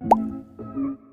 อัน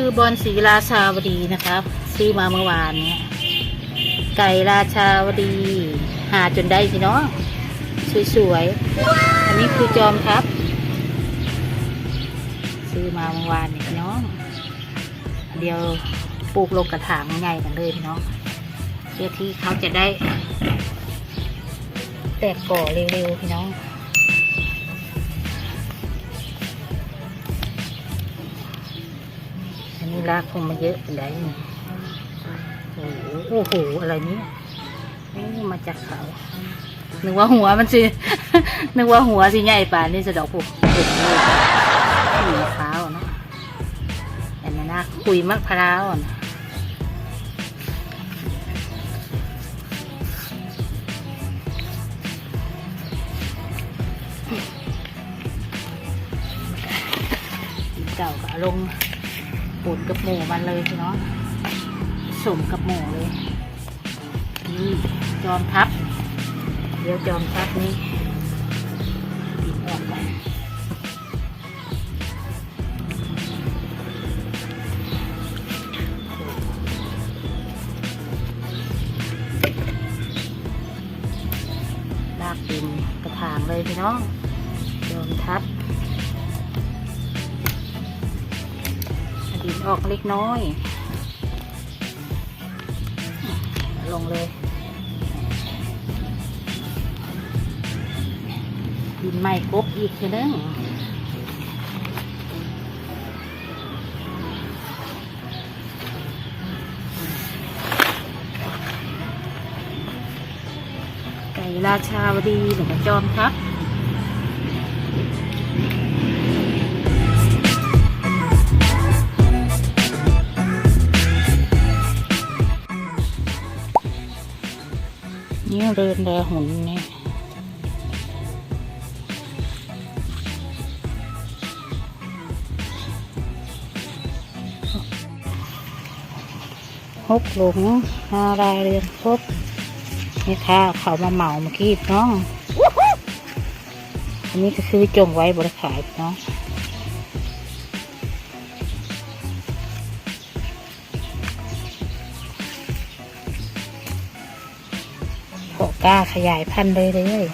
คือบอลสีราชาวดีนะครับ ซื้อมาเมื่อวานเนี้ยไก่ราชาวดี หาจนได้พี่น้องสวยๆ อันนี้คือจอมครับ ซื้อมาเมื่อวานเนี่ยพี่น้อง เดี๋ยวปลูกลงกระถางใหญ่กันเลยพี่น้องเพื่อที่เขาจะได้ แตกก่อเร็วๆพี่น้อง นนี้ลากคงมาเยอะเป็นไรนี่โอ้โห อะไรนี้มาจากเขานึกว่าหัวมันสิ นึกว่าหัวสิใหญ่ป่านนี่สะดอกผูกเห็นเลยขุยมะพร้าวเนาะอันนั้นะคุยมะพร้าวนะเก่าก็เอาลง ปูดกับหมูมันเลยพี่น้องสมกับหมูเลย นี่จอมทับ เดี๋ยวจอมทับนี้ปิดออกไปลากดินกระถางเลยพี่น้องจอมทับ ออกเล็กน้อย ลงเลย ดินใหม่กบอีกทีนึงไก่ราชาวดีหนึ่งกระจอมครับ นี่เดินแดหุ่นนี่ฮกหลงหารายเรือนครบนี่ค่ะเขามาเหมาเมื่อกี้น้อง อันนี้ก็ซื้อจงไว้บริขายน้อง ก็กล้าขยายพันธุ์เลยเลย